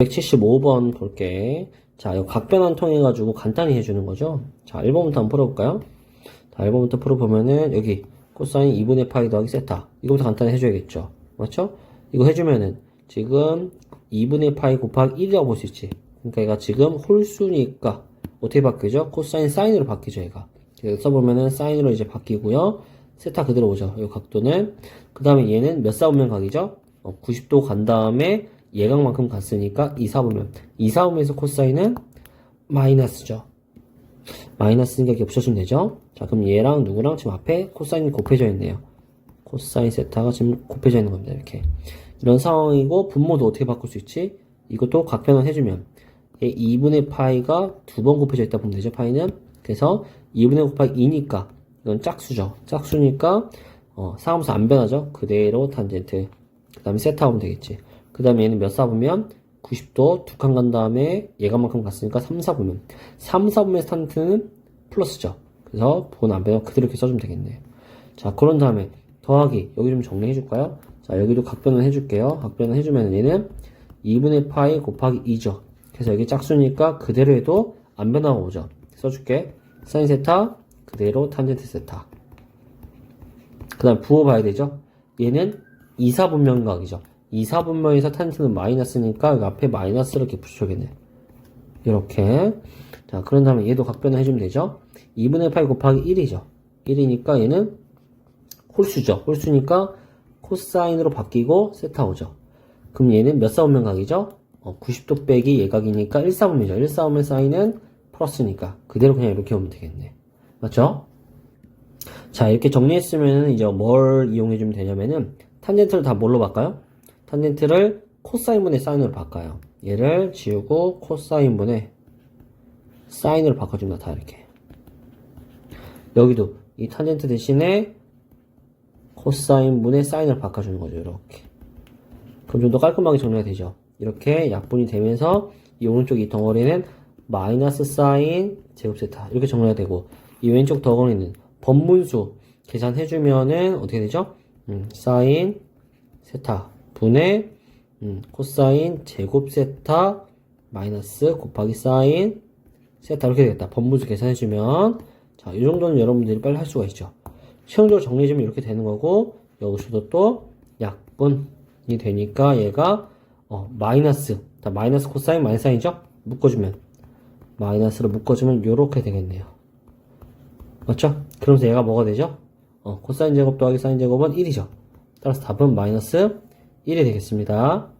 175번 볼게. 자, 이 각변환 통해가지고 간단히 해주는 거죠. 자, 1번부터 한번 풀어볼까요? 자, 1번부터 풀어보면은, 여기, 코사인 2분의 파이 더하기 세타. 이거부터 간단히 해줘야겠죠. 맞죠? 이거 해주면은, 지금 2분의 파이 곱하기 1이라고 볼 수 있지. 그러니까 얘가 지금 홀수니까, 어떻게 바뀌죠? 코사인 사인으로 바뀌죠, 얘가. 그래서 써보면은 사인으로 이제 바뀌고요. 세타 그대로 오죠. 이 각도는. 그 다음에 얘는 몇 사분면 각이죠? 어, 90도 간 다음에 예각만큼 갔으니까 2, 4분면. 2, 4분면에서 코사인은 마이너스죠. 마이너스니까 붙여주면 되죠. 자, 그럼 얘랑 누구랑 지금 앞에 코사인이 곱해져 있네요. 코사인 세타가 지금 곱해져 있는 겁니다. 이렇게. 이런 상황이고, 분모도 어떻게 바꿀 수 있지? 이것도 각변환 해주면. 얘 2분의 파이가 두 번 곱해져 있다 보면 되죠, 파이는. 그래서 2분의 곱하기 2니까, 이건 짝수죠. 짝수니까, 어, 상함수 안 변하죠? 그대로 탄젠트. 그 다음에 세타 하면 되겠지. 그 다음에 얘는 몇 사보면 90도 두 칸 간 다음에 얘가만큼 갔으니까 3, 4 보면 3, 4 보면 탄젠트는 플러스죠. 그래서 본안 변하고 그대로 이렇게 써주면 되겠네. 자, 그런 다음에 더하기 여기 좀 정리해 줄까요? 자, 여기도 각변을 해줄게요. 각변을 해주면 얘는 2분의 파이 곱하기 2죠. 그래서 여기 짝수니까 그대로 해도 안 변하고 오죠. 써줄게. 사인 세타 그대로 탄젠트 세타. 그 다음 부호 봐야 되죠. 얘는 2, 4분면각이죠. 2, 4분면에서 탄젠트는 마이너스니까 앞에 마이너스를 이렇게 붙여야겠네. 이렇게. 자, 그런 다음에 얘도 각변을 해주면 되죠. 2분의 8 곱하기 1이죠. 1이니까 얘는 홀수죠. 홀수니까 코사인으로 바뀌고 세타 오죠. 그럼 얘는 몇 사분면 각이죠? 어, 90도 빼기 예각이니까 1사분면이죠. 1사분면 사인은 플러스니까 그대로 그냥 이렇게 오면 되겠네. 맞죠? 자, 이렇게 정리했으면 이제 뭘 이용해주면 되냐면은 탄젠트를 다 뭘로 바꿔요? 탄젠트를 코사인분의 사인으로 바꿔요. 얘를 지우고 코사인분의 사인으로 바꿔줍니다. 다 이렇게. 여기도 이 탄젠트 대신에 코사인분의 사인으로 바꿔주는 거죠. 이렇게. 그럼 좀 더 깔끔하게 정리가 되죠. 이렇게 약분이 되면서 이 오른쪽 이 덩어리는 마이너스 사인 제곱 세타 이렇게 정리가 되고 이 왼쪽 덩어리는 번분수 계산해주면은 어떻게 되죠? 음, 사인 세타 분의 음, 코사인 제곱 세타 마이너스 곱하기 사인 세타 이렇게 되겠다. 번분수 계산해주면 자, 이 정도는 여러분들이 빨리 할 수가 있죠. 시험적으로 정리해주면 이렇게 되는 거고 여기서도 또 약분이 되니까 얘가 어, 마이너스 자, 마이너스 코사인 마이너스 사인이죠? 묶어주면 마이너스로 묶어주면 이렇게 되겠네요. 맞죠? 그러면서 얘가 뭐가 되죠? 어, 코사인 제곱 더하기 사인 제곱은 1이죠. 따라서 답은 마이너스 1이 되겠습니다.